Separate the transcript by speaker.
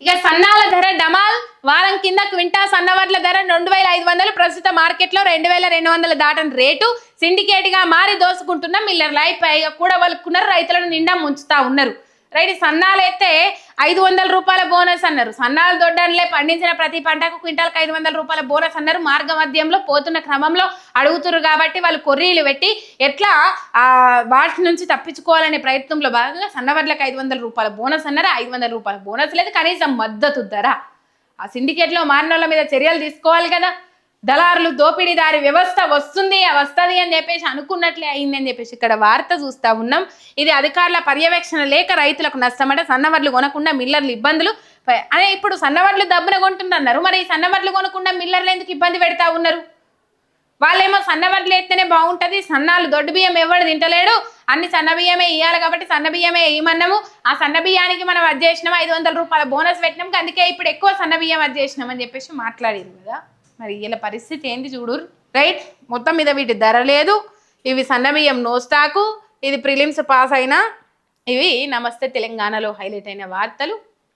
Speaker 1: ఇక సన్నాల ధర డమాల్ వారం కింద క్వింటా సన్నవర్ల ధర రెండు వేల ఐదు వందలు ప్రస్తుత మార్కెట్లో రెండు వేల రెండు వందల దాటని రేటు. సిండికేట్గా మారి దోసుకుంటున్న మిల్లర్ లైఫ్ పైగా కూడా వలుకున్నారు రైతులను నిండా ముంచుతా ఉన్నారు. రైట్ సన్నాలు అయితే ఐదు వందల రూపాయల బోనస్ అన్నారు. సన్నాలు దొడ్డన్లే పండించిన ప్రతి పంటకు క్వింటాల్కి ఐదు వందల రూపాయల బోనస్ అన్నారు. మార్గ మధ్యంలో పోతున్న క్రమంలో అడుగుతున్నారు కాబట్టి వాళ్ళు కొర్రీలు పెట్టి ఎట్లా ఆ వాటి నుంచి తప్పించుకోవాలనే ప్రయత్నంలో భాగంగా సన్నవడ్లకు ఐదు వందల రూపాయల బోనస్ అన్నారు. ఐదు వందల రూపాయల బోనస్ లేదు కనీసం మద్దతు ధర. ఆ సిండికేట్లో మారినోళ్ళ మీద చర్యలు తీసుకోవాలి కదా. దళారులు దోపిడీదారి వ్యవస్థ వస్తుంది వస్తుంది అని చెప్పేసి అనుకున్నట్లే అయిందని చెప్పేసి ఇక్కడ వార్త చూస్తా ఉన్నాం. ఇది అధికారుల పర్యవేక్షణ లేక రైతులకు నష్టమట సన్నవడ్లు కొనకుండా మిల్లర్లు ఇబ్బందులు. అదే ఇప్పుడు సన్నవడ్లు దబ్బున కొంటున్నారు మరి ఈ సన్నవడ్లు కొనకుండా మిల్లర్లు ఎందుకు ఇబ్బంది పెడతా ఉన్నారు? వాళ్ళేమో సన్నవడ్లు ఎత్తేనే బాగుంటది సన్నాలు దొడ్డు బియ్యం ఎవడు తింటలేడు అన్ని సన్న బియ్యమే ఇవ్వాలి కాబట్టి సన్న బియ్యమే వేయమన్నాము ఆ సన్న బియ్యానికి మనం అది చేసినాం ఐదు వందల రూపాయల బోనస్ పెట్టినాం అందుకే ఇప్పుడు ఎక్కువ సన్న బియ్యం అది చేసినాం అని చెప్పేసి మాట్లాడింది కదా. మరి వీళ్ళ పరిస్థితి ఏంటి చూడు. రైట్ మొత్తం మీద వీటి ధర లేదు. ఇవి సన్నబియ్యం నో స్టాకు ఇది ప్రిలిమ్స్ పాస్ అయినా. ఇవి నమస్తే తెలంగాణలో హైలైట్ అయిన వార్తలు.